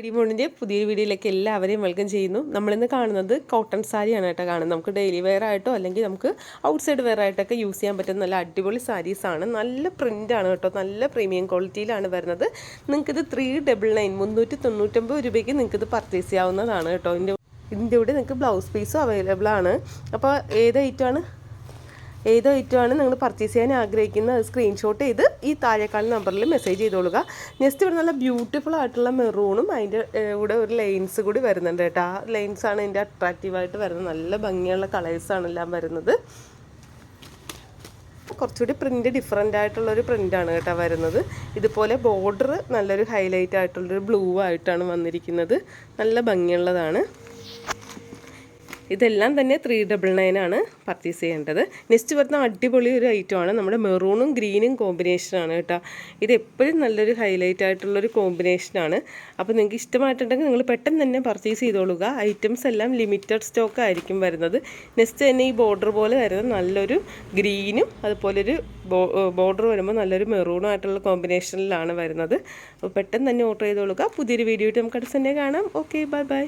റെഡിമോണിന്റെ പുതിയൊരു വീഡിയോയിലേക്ക് എല്ലാവരെയും വെൽക്കം ചെയ്യുന്നു. നമ്മളിന്ന് കാണുന്നത് കോട്ടൺ സാരിയാണ് കേട്ടോ കാണുന്നത്. നമുക്ക് ഡെയിലി വെയർ ആയിട്ടോ അല്ലെങ്കിൽ നമുക്ക് ഔട്ട് സൈഡ് വെയർ ആയിട്ടൊക്കെ യൂസ് ചെയ്യാൻ പറ്റുന്ന നല്ല അടിപൊളി സാരീസാണ് നല്ല പ്രിന്റാണ് കേട്ടോ. നല്ല പ്രീമിയം ക്വാളിറ്റിയിലാണ് വരുന്നത്. നിങ്ങൾക്കിത് ത്രീ ഡബിൾ നയൻ മുന്നൂറ്റി തൊണ്ണൂറ്റൊമ്പത് രൂപയ്ക്ക് നിങ്ങൾക്കിത് പർച്ചേസ് ചെയ്യാവുന്നതാണ് കേട്ടോ. ഇതിന്റെ ഇതിന്റെ കൂടെ നിങ്ങൾക്ക് ബ്ലൗസ് പീസും അവൈലബിൾ ആണ്. അപ്പോൾ ഏത് ഐറ്റമാണ് ഏത് ഐറ്റമാണ് നിങ്ങൾ പർച്ചേസ് ചെയ്യാൻ ആഗ്രഹിക്കുന്നത് സ്ക്രീൻഷോട്ട് ചെയ്ത് ഈ താഴെക്കാളി നമ്പറിൽ മെസ്സേജ് ചെയ്തോളുക. നെക്സ്റ്റ് ഇവിടെ നല്ല ബ്യൂട്ടിഫുൾ ആയിട്ടുള്ള മെറൂണും അതിന്റെ കൂടെ ഒരു ലൈൻസ് കൂടി വരുന്നുണ്ട് കേട്ടോ. ആ ലൈൻസ് ആണ് ഇതിന്റെ അട്രാക്റ്റീവായിട്ട് വരുന്നത്. നല്ല ഭംഗിയുള്ള കളേഴ്സാണ് എല്ലാം വരുന്നത്. കുറച്ചുകൂടി പ്രിന്റ് ഡിഫറെന്റ് ആയിട്ടുള്ളൊരു പ്രിന്റാണ് കേട്ടോ വരുന്നത്. ഇതുപോലെ ബോർഡർ നല്ലൊരു ഹൈലൈറ്റ് ആയിട്ടുള്ളൊരു ബ്ലൂ ആയിട്ടാണ് വന്നിരിക്കുന്നത്. നല്ല ഭംഗിയുള്ളതാണ്. ഇതെല്ലാം തന്നെ ത്രീ ഡബിൾ നയൻ ആണ് പർച്ചേസ് ചെയ്യേണ്ടത്. നെക്സ്റ്റ് വരുന്ന അടിപൊളി ഒരു ഐറ്റമാണ് നമ്മുടെ മെറൂണും ഗ്രീനും കോമ്പിനേഷനാണ് കേട്ടോ. ഇത് എപ്പോഴും നല്ലൊരു ഹൈലൈറ്റ് ആയിട്ടുള്ളൊരു കോമ്പിനേഷനാണ് അപ്പോൾ നിങ്ങൾക്ക് ഇഷ്ടമായിട്ടുണ്ടെങ്കിൽ നിങ്ങൾ പെട്ടെന്ന് തന്നെ പർച്ചേസ് ചെയ്തോളുക. ഐറ്റംസ് എല്ലാം ലിമിറ്റഡ് സ്റ്റോക്ക് ആയിരിക്കും വരുന്നത്. നെക്സ്റ്റ് തന്നെ ഈ ബോർഡർ പോലെ വരുന്ന നല്ലൊരു ഗ്രീനും അതുപോലെ ഒരു ബോർഡർ വരുമ്പോൾ നല്ലൊരു മെറൂണും ആയിട്ടുള്ള കോമ്പിനേഷനിലാണ് വരുന്നത്. അപ്പോൾ പെട്ടെന്ന് തന്നെ ഓർഡർ ചെയ്തോളുക. പുതിയൊരു വീഡിയോ ആയിട്ട് നമുക്ക് അടുത്ത് തന്നെ കാണാം. Okay bye bye